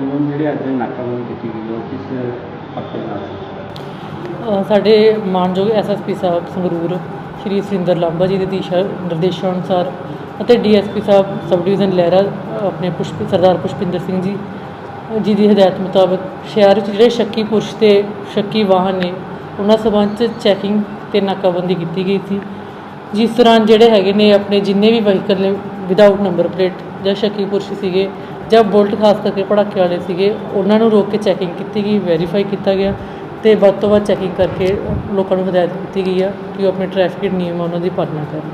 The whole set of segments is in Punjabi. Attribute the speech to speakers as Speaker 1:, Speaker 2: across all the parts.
Speaker 1: ਜਿਹੜੇ ਅੱਜ ਨਾਕਾਬੰਦੀ ਕੀਤੀ ਗਈ ਉਹ ਕਿਸ ਪੱਕੇ ਨਾਲ ਸੀ?
Speaker 2: ਅ, ਸਾਡੇ ਮਾਨਯੋਗ ਐਸਐਸਪੀ ਸਾਹਿਬ ਸੰਗਰੂਰ ਸ਼੍ਰੀ ਸੁਰਿੰਦਰ ਲਾਂਬਾ ਜੀ ਦੇ ਦਿਸ਼ਾ ਨਿਰਦੇਸ਼ਾਂ ਅਨੁਸਾਰ ਅਤੇ ਡੀਐਸਪੀ ਸਾਹਿਬ ਸਬ ਡਿਵੀਜ਼ਨ ਲਹਿਰਾ ਅ, ਆਪਣੇ ਪੁਸ਼ਪ ਸਰਦਾਰ ਪੁਸ਼ਪਿੰਦਰ ਸਿੰਘ ਜੀ ਅ, ਜੀ ਦੀ ਹਦਾਇਤ ਮੁਤਾਬਕ ਸ਼ਹਿਰ ਵਿੱਚ ਜਿਹੜੇ ਸ਼ੱਕੀ ਪੁਰਸ਼ ਤੇ ਸ਼ੱਕੀ ਵਾਹਨ ਨੇ ਉਹਨਾਂ ਸੰਬੰਧ 'ਚ ਚੈਕਿੰਗ ਤੇ ਨਾਕਾਬੰਦੀ ਕੀਤੀ ਗਈ ਸੀ ਜਿਸ ਦੌਰਾਨ ਜਿਹੜੇ ਹੈਗੇ ਨੇ ਆਪਣੇ ਜਿੰਨੇ ਵੀ ਵਹੀਕਲ ਨੇ ਵਿਦਆਊਟ ਨੰਬਰ ਪਲੇਟ ਜਾਂ ਸ਼ੱਕੀ ਪੁਰਸ਼ ਸੀਗੇ ਜਾਂ ਬੁਲਟ ਖਾਸ ਕਰਕੇ ਪੜਾਕੇ ਵਾਲੇ ਸੀਗੇ ਉਹਨਾਂ ਨੂੰ ਰੋਕ ਕੇ ਚੈਕਿੰਗ ਕੀਤੀ ਗਈ ਵੈਰੀਫਾਈ ਕੀਤਾ ਗਿਆ ਤੇ ਵੱਧ ਤੋਂ ਵੱਧ ਚੈਕਿੰਗ ਕਰਕੇ ਲੋਕਾਂ ਨੂੰ ਹਦਾਇਤ ਕੀਤੀ ਗਈ ਆ ਕਿ ਉਹ ਆਪਣੇ ਟ੍ਰੈਫਿਕ ਨਿਯਮ ਉਹਨਾਂ ਦੀ ਪਾਲਣਾ ਕਰਨ।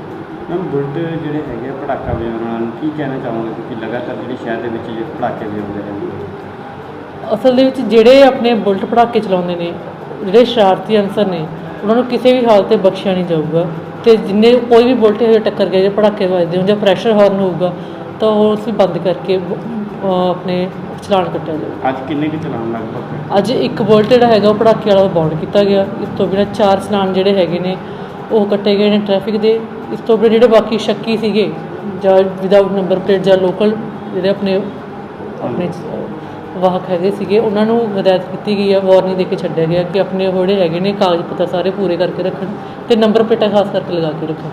Speaker 1: ਮੈਮ ਬੁਲਟ ਜਿਹੜੇ ਹੈਗੇ ਆ ਪਟਾਕਾ ਵਜਾਉਣ ਵਾਲਿਆਂ ਨੂੰ ਕੀ ਕਹਿਣਾ ਚਾਹੋਗੇ ਕਿਉਂਕਿ ਲਗਾਤਾਰ ਜਿਹੜੇ ਸ਼ਹਿਰ ਦੇ ਵਿੱਚ ਜਿਹੜੇ ਪਟਾਕੇ ਵਜਾਉਂਦੇ ਰਹਿੰਦੇ ਨੇ
Speaker 2: ਅਸਲ ਦੇ ਵਿੱਚ ਜਿਹੜੇ ਆਪਣੇ ਬੁਲਟ ਪੜਾਕੇ ਚਲਾਉਂਦੇ ਨੇ ਜਿਹੜੇ ਸ਼ਰਾਰਤੀ ਅਨਸਰ ਨੇ ਉਹਨਾਂ ਨੂੰ ਕਿਸੇ ਵੀ ਹਾਲਤ ਤੇ ਬਖਸ਼ਿਆ ਨਹੀਂ ਜਾਊਗਾ ਤੇ ਜਿੰਨੇ ਕੋਈ ਵੀ ਬੁਲਟ ਇਹ ਟੱਕਰ ਗਿਆ ਜੇ ਪੜਾਕੇ ਵੱਜਦੇ ਹੋਣ ਜਾਂ ਪ੍ਰੈਸ਼ਰ ਹਾਰਨ ਹੋਊਗਾ ਤਾਂ ਉਹ ਅਸੀਂ ਬੰਦ ਕਰਕੇ ਆਪਣੇ ਚਲਾਨ ਕੱਟਿਆ ਜਾਊਗਾ
Speaker 1: ਅੱਜ ਕਿੰਨੇ ਕੁ ਚਲਾਉਣ ਲਗਭਗ
Speaker 2: ਅੱਜ ਇੱਕ ਬੁਲਟ ਜਿਹੜਾ ਹੈਗਾ ਉਹ ਪੜਾਕੇ ਵਾਲਾ ਬੌਂਡ ਕੀਤਾ ਗਿਆ। ਇਸ ਤੋਂ ਬਿਨਾਂ ਚਾਰ ਚਲਾਨ ਜਿਹੜੇ ਹੈਗੇ ਨੇ ਉਹ ਕੱਟੇ ਗਏ ਨੇ ਟ੍ਰੈਫਿਕ ਦੇ। ਇਸ ਤੋਂ ਬਿਨਾਂ ਜਿਹੜੇ ਬਾਕੀ ਸ਼ੱਕੀ ਸੀਗੇ ਜਾਂ ਵਿਦਆਊਟ ਨੰਬਰ ਪਲੇਟ ਜਾਂ ਲੋਕਲ ਜਿਹੜੇ ਆਪਣੇ ਆਪਣੇ ਵਾਹਕ ਹੈਗੇ ਸੀਗੇ ਉਹਨਾਂ ਨੂੰ ਹਦਾਇਤ ਕੀਤੀ ਗਈ ਹੈ ਵਾਰਨਿੰਗ ਦੇ ਕੇ ਛੱਡਿਆ ਗਿਆ ਕਿ ਆਪਣੇ ਜਿਹੜੇ ਹੈਗੇ ਨੇ ਕਾਗਜ਼ ਪੱਤਰ ਸਾਰੇ ਪੂਰੇ ਕਰਕੇ ਰੱਖਣ ਤੇ ਨੰਬਰ ਪਲੇਟਾਂ ਖਾਸ ਕਰਕੇ ਲਗਾ ਕੇ ਰੱਖਣ।